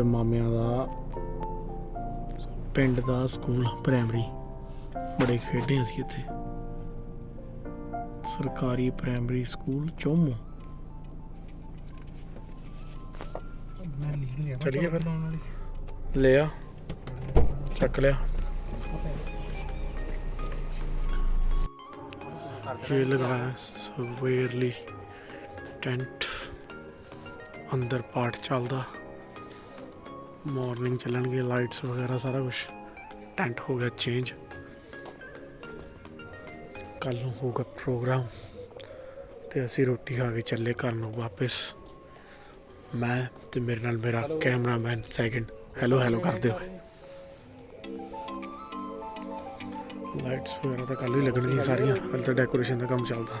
ਮੇਰੇ ਮਾਮਿਆਂ ਦਾ ਪਿੰਡ ਦਾ school primary ਬੜੇ ਖੇਡੇ ਅਸੀਂ ਇੱਥੇ। ਸਰਕਾਰੀ ਪ੍ਰਾਇਮਰੀ ਸਕੂਲ ਚੋਮੋ। ਮੈਂ ਲਿਖ ਲਿਆ ਚਲੀਏ ਫਿਰ। ਲਾਉਣ ਵਾਲੀ। ਲਿਆ। ਚੱਕ ਲਿਆ। ਇਹ ਲਗਾਇਆ ਸਵੇਰਲੀ ਟੈਂਟ। ਅੰਦਰ ਪਾਠ ਚੱਲਦਾ। ਮਾਰਨਿੰਗ ਚੱਲਣਗੇ ਲਾਈਟਸ ਵਗੈਰਾ ਸਾਰਾ ਕੁਝ ਟੈਂਟ ਹੋ ਗਿਆ ਚੇਂਜ ਕੱਲ ਨੂੰ ਹੋਊਗਾ ਪ੍ਰੋਗਰਾਮ ਤੇ ਅਸੀਂ ਰੋਟੀ ਖਾ ਕੇ ਚੱਲੇ ਘਰ ਨੂੰ ਵਾਪਸ। ਮੈਂ ਤੇ ਮੇਰੇ ਨਾਲ ਮੇਰਾ ਕੈਮਰਾਮੈਨ ਸੈਕਿੰਡ ਹੈਲੋ ਹੈਲੋ ਕਰਦੇ ਹੋਏ। ਲਾਈਟਸ ਵਗੈਰਾ ਤਾਂ ਕੱਲ ਹੀ ਲੱਗਣਗੀਆਂ ਸਾਰੀਆਂ। ਕੱਲ ਤਾਂ ਡੈਕੋਰੇਸ਼ਨ ਦਾ ਕੰਮ ਚੱਲਦਾ।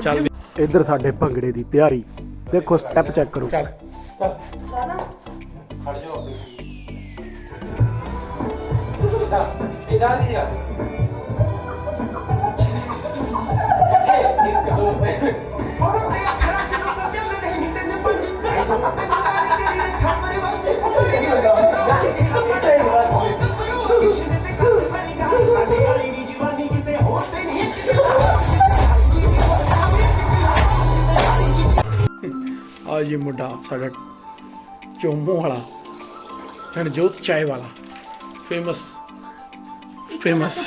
ਚੱਲਦੀ। ਇੱਧਰ ਸਾਡੇ ਭੰਗੜੇ ਦੀ ਤਿਆਰੀ। ਦੇਖੋ ਸਟੈਪ ਚੈੱਕ ਕਰੋ। ਇਦਾਂ ਨਹੀਂ ਜਾ ਇੱਕ ਦੋ ਮੁੰਡਾ ਸਾਡਾ ਚੋਮੋ ਵਾਲਾ ਰਣਜੋਤ ਚਾय ਵਾਲਾ ਫੇਮਸ ਫੇਮਸ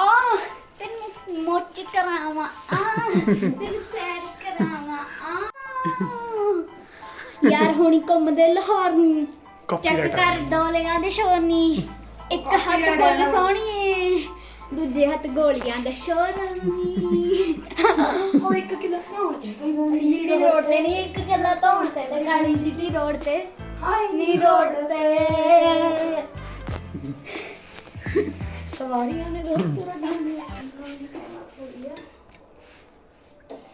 ਆ ਤੈਨੂੰ ਮੋਚ ਕਰਾਵਾਂ ਆ ਤੈਨੂੰ ਸੈਰ ਕਰਾਵਾਂ ਆ। ਯਾਰ ਹੁਣੀ ਘੁੰਮਦੇ ਲਾਹੌਰ ਨੂੰ। ਚੱਕ ਕਰ ਡੋਲਿਆਂ ਦੇ ਸ਼ੋਨੀ ਇੱਕ ਹੱਥ ਫੁੱਲ ਸੋਹਣੀਏ ਦੂਜੇ ਹੱਥ ਗੋਲੀਆਂ ਦਾ ਸ਼ੋਨੀ ਔਰ ਇੱਕ ਕਿਲੋ ਕੋਈ ਗੱਲ ਲੀੜੀ ਰੋਡ ਤੇ ਨਹੀਂ ਇੱਕ ਗੱਲਾ ਧੌਣ ਤੇ ਤੇ ਕਾਲੀ ਚਿੱਟੀ ਰੋਡ ਤੇ। ਹਾਏ। ਨੀ ਰੋਡ ਤੇ। ਸਵਾਰੀਆਂ ਨੇ ਦੋ ਪੂਰਾ ਡੰਗ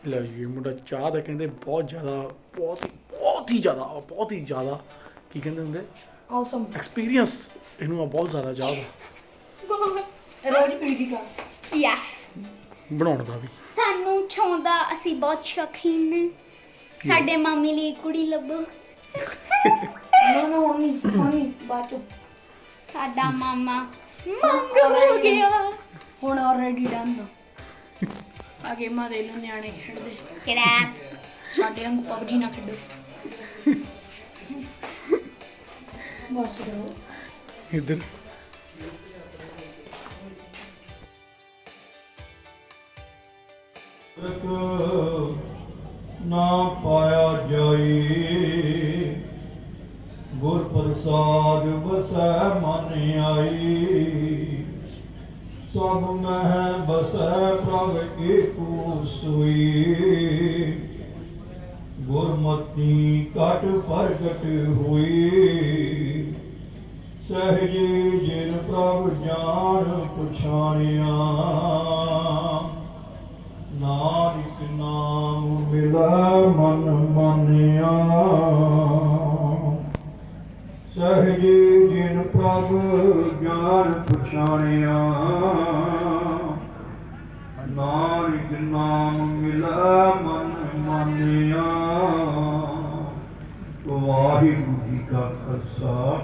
ਲੈ ਜੀ ਇਹ ਮੁੰਡਾ ਚਾਹ ਦਾ ਕਹਿੰਦੇ ਬਹੁਤ ਜ਼ਿਆਦਾ ਬਹੁਤ ਹੀ ਬਹੁਤ ਹੀ ਜ਼ਿਆਦਾ ਬਹੁਤ ਹੀ ਜ਼ਿਆਦਾ ਕੀ ਕਹਿੰਦੇ ਹੁੰਦੇ? ਔਸਮ ਐਕਸਪੀਰੀਅੰਸ ਇਹਨੂੰ ਆ ਬਹੁਤ ਜ਼ਿਆਦਾ ਚਾਹ ਦਾ ਰੋਜ਼ ਪੀਦੀ ਕਾ ਯਾ। ਬਣਾਉਣ ਦਾ ਵੀ। ਸਾਨੂੰ ਛੋਂਦਾ ਅਸੀਂ ਬਹੁਤ ਸ਼ੌਕੀਨ ਨੇ ਸਾਡੇ ਮਾਮੀ ਲਈ ਕੁੜੀ ਲੱਭੋ। ਨਾ ਨਾ ਹੋਣੀ ਹੋਣੀ ਬਾਅਦ ਚੋਂ। ਸਾਡਾ ਮਾਮਾ ਮੰਗ ਹੋ ਗਿਆ। ਹੁਣ ਆਲਰੇਡੀ ਡਨ ਆ। ਗੇਮਾਂ ਦੇ ਲੋ ਨਿਆਣੇ ਖੇਡਦੇ। ਕਿਹੜਾ? ਸਾਡੇ ਵਾਂਗੂ ਪਬਜੀ ਨਾ ਖੇਡੋ। ਬਸ ਕਰੋ। ਇੱਧਰ। ਇੱਕ ਨਾ ਪਾਇਆ ਜਾਈ। ਗੁਰ ਪ੍ਰਸਾਦ ਵਸੈ ਮਨ ਆਈ। ਸਭ ਮਹਿ ਬਸੈ ਪ੍ਰਭ ਏਕੋ ਸੋਈ। ਗੁਰਮਤੀ ਕਟ ਪ੍ਰਗਟ ਹੋਈ। ਸਹਜੇ ਜਿਨ ਪ੍ਰਭ ਜਾਣ ਪਛਾਣਿਆ। ਨਾਨਕ ਨਾਮ ਮਿਲਾ ਮਨ ਮਾਨਿਆ। ਸਹਜੇ ਜਿਨ ਪ੍ਰਭ ਗਿਆਨ ਪਛਾਣਿਆ। ਨਾਨਕ ਨਾਮ ਮਿਲਾ ਮਨ ਮਾਨਿਆ। ਵਾਹਿਗੁਰੂ ਜੀ ਕਾ ਖਾਲਸਾ।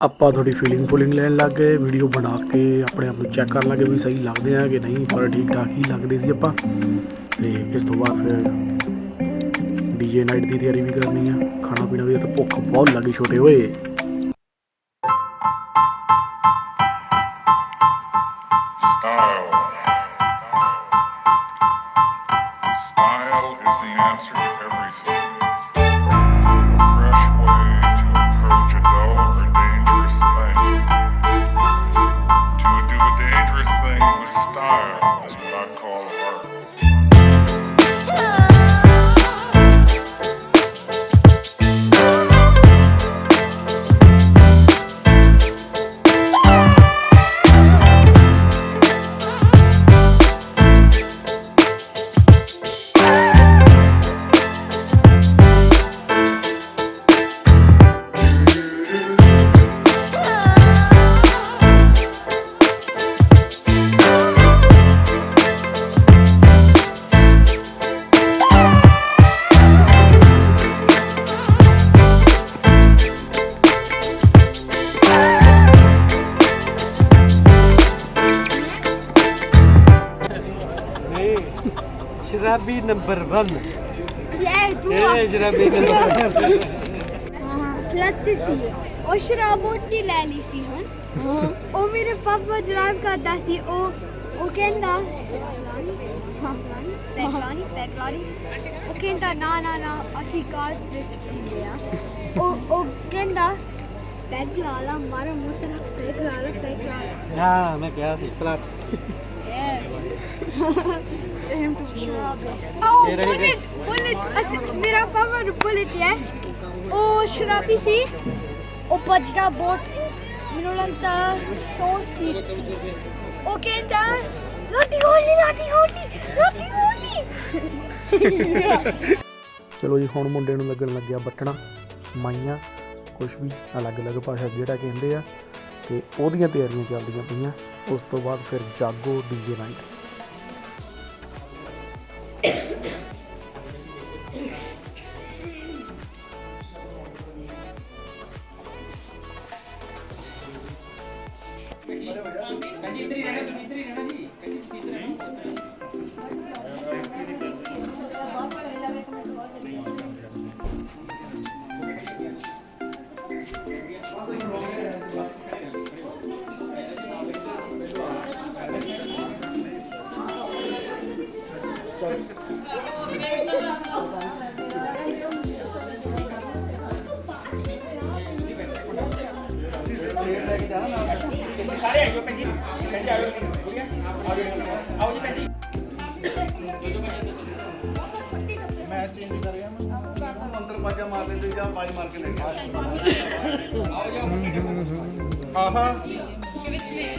ਆਪਾਂ ਤੁਹਾਡੀ ਫੀਲਿੰਗ ਪੁਲਿੰਗ ਲੈਣ ਲੱਗ ਗਏ। ਵੀਡੀਓ ਬਣਾ ਕੇ ਆਪਣੇ ਆਪ ਨੂੰ ਚੈੱਕ ਕਰਨ ਲੱਗੇ ਵੀ ਸਹੀ ਲੱਗਦੇ ਆ ਕਿ ਨਹੀਂ, ਪਰ ਠੀਕ ਠਾਕ ਹੀ ਲੱਗਦੇ ਸੀ ਆਪਾਂ। ਤੇ ਇਸ ਤੋਂ ਬਾਅਦ ਫਿਰ ਡੀਜੇ ਨਾਈਟ ਦੀ ਤਿਆਰੀ ਵੀ ਕਰਨੀ ਆ। ਖਾਣਾ ਪੀਣਾ ਵੀ ਤਾਂ ਭੁੱਖ ਬਹੁਤ ਲੱਗੀ ਛੋਟੇ ਹੋਏ। Style. Style is the answer. style is what I call art. ਸ਼ਰਾਬੀ ਨੰਬਰ 1 ਯੇ ਤੂੰ ਇਹ ਸ਼ਰਾਬੀ ਨੰਬਰ ਫਲੱਤ ਸੀ ਉਹ ਸ਼ਰਾਬ ਉੱਟੀ ਲੈ ਲਈ ਸੀ ਹੁਣ ਉਹ ਮੇਰੇ ਪਾਪਾ ਡਰਾਈਵ ਕਰਦਾ ਸੀ ਉਹ ਉਹ ਕਹਿੰਦਾ ਪੈਗਲਾਨੀ ਪੈਗਲਾਨੀ ਉਹ ਕਹਿੰਦਾ ਨਾ ਨਾ ਨਾ ਅਸੀਂ ਕਾਰ ਵਿੱਚ ਪੀਂਦੇ ਆ ਉਹ ਉਹ ਕਹਿੰਦਾ ਪੈਗ ਲਾ ਲਾ ਮਾਰਾ ਮੂੰਹ ਤੇ ਰੱਖ ਪੈਗ ਲਾ ਲਾ ਪੈਗ ਲਾ ਲਾ ਹਾਂ ਮੈਂ ਕਿਹਾ ਸੀ ਸ਼ਰਾਬ ਉਹ ਇਹ ਰਹੀ ਬੁਲਟ ਬੁਲਟ ਅਸੀਂ ਮੇਰਾ ਪਾਪਾ ਨੂੰ ਬੁਲਟ ਹੈ ਉਹ ਸ਼ਰਾਬੀ ਸੀ ਉਹ ਭੱਜਦਾ ਬਹੁਤ ਮੈਨੂੰ ਲੱਗਦਾ 100 ਸਪੀਡ ਸੀ ਉਹ ਕਹਿੰਦਾ ਲਾਟੀ ਗੋਲੀ ਗੋਲੀ ਚਲੋ ਜੀ ਹੁਣ ਮੁੰਡੇ ਨੂੰ ਲੱਗਣ ਲੱਗਿਆ ਬੱਟਣਾ ਮਾਈਆਂ ਕੁਝ ਵੀ ਅਲੱਗ-ਅਲੱਗ ਭਾਸ਼ਾ ਜਿਹੜਾ ਕਹਿੰਦੇ ਆ ਤੇ ਉਹਦੀਆਂ ਤਿਆਰੀਆਂ ਚੱਲਦੀਆਂ ਪਈਆਂ। ਉਸ ਤੋਂ ਬਾਅਦ ਫਿਰ ਜਾਗੋ DJ night To do a dangerous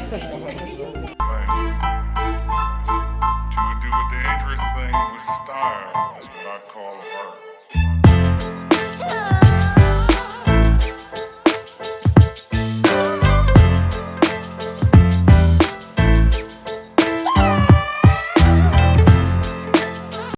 thing with style is what I call art.